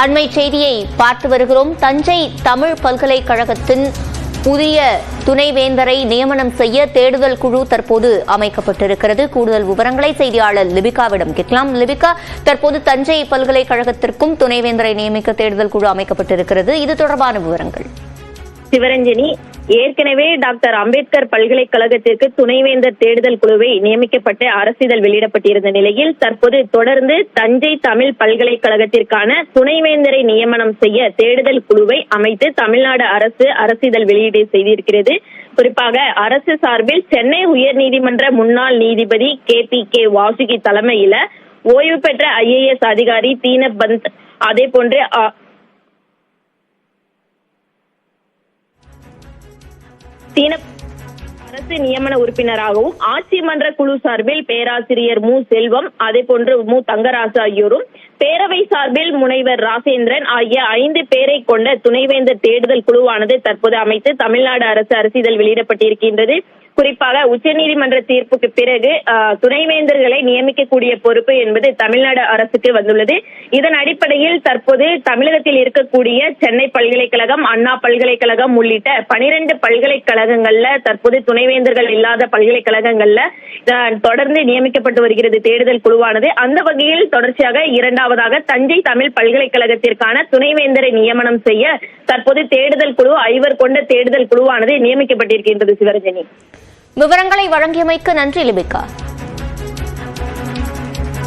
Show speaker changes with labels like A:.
A: அண்மை செய்தியை பார்த்து வருகிறோம். தஞ்சை தமிழ் பல்கலைக்கழகத்தின் புதிய துணைவேந்தரை நியமனம் செய்ய தேடுதல் குழு தற்போது அமைக்கப்பட்டிருக்கிறது. கூடுதல் விவரங்களை செய்தியாளர் லிபிகாவிடம் கேட்கலாம். லிபிகா தற்போது தஞ்சை பல்கலைக்கழகத்திற்கும் துணைவேந்தரை நியமிக்க தேடுதல் குழு அமைக்கப்பட்டிருக்கிறது. இது தொடர்பான விவரங்கள்.
B: சிவரஞ்சனி ஏற்கனவே டாக்டர் அம்பேத்கர் பல்கலைக்கழகத்திற்கு துணைவேந்தர் தேடுதல் குழுவை நியமிக்கப்பட்டு அரசிதழ் வெளியிடப்பட்டிருந்த நிலையில் தற்போது தொடர்ந்து தஞ்சை தமிழ் பல்கலைக்கழகத்திற்கான துணைவேந்தரை நியமனம் செய்ய தேடுதல் குழுவை அமைத்து தமிழ்நாடு அரசு அரசிதழ் வெளியீடு செய்திருக்கிறது. குறிப்பாக அரசு சார்பில் சென்னை உயர்நீதிமன்ற முன்னாள் நீதிபதி கே பி கே வாசுகி தலைமையில ஓய்வு பெற்ற ஐஏஎஸ் அதிகாரி தீனபந்த் அதே போன்று சீன அரசு நியமன உறுப்பினராகவும் ஆட்சி மன்ற குழு சார்பில் பேராசிரியர் மு. செல்வம் அதே போன்று மு. தங்கராசு ஆகியோரும் பேரவை சார்பில் முனைவர் ராசேந்திரன் ஆகிய ஐந்து பேரை கொண்ட துணைவேந்தர் தேடுதல் குழுவானது தற்போது அமைத்து தமிழ்நாடு அரசு அரசிதழ் வெளியிடப்பட்டிருக்கின்றது. குறிப்பாக உச்சநீதிமன்ற தீர்ப்புக்கு பிறகு துணைவேந்தர்களை நியமிக்கக்கூடிய பொறுப்பு என்பது தமிழ்நாடு அரசுக்கு வந்துள்ளது. இதன் அடிப்படையில் தற்போது தமிழகத்தில் இருக்கக்கூடிய சென்னை பல்கலைக்கழகம் அண்ணா பல்கலைக்கழகம் உள்ளிட்ட பனிரெண்டு பல்கலைக்கழகங்கள்ல தற்போது துணைவேந்தர்கள் இல்லாத பல்கலைக்கழகங்கள்ல ஆஹ், தொடர்ந்து நியமிக்கப்பட்டு வருகிறது தேடுதல் குழுவானது. அந்த வகையில் தொடர்ச்சியாக இரண்டாவதாக தஞ்சை தமிழ் பல்கலைக்கழகத்திற்கான துணைவேந்தரை நியமனம் செய்ய தற்போது தேடுதல் குழு ஐவர் கொண்ட தேடுதல் குழுவானது நியமிக்கப்பட்டிருக்கின்றது சிவரஞ்சனி.
A: விவரங்களை வழங்கியமைக்கு நன்றி லிபிகா.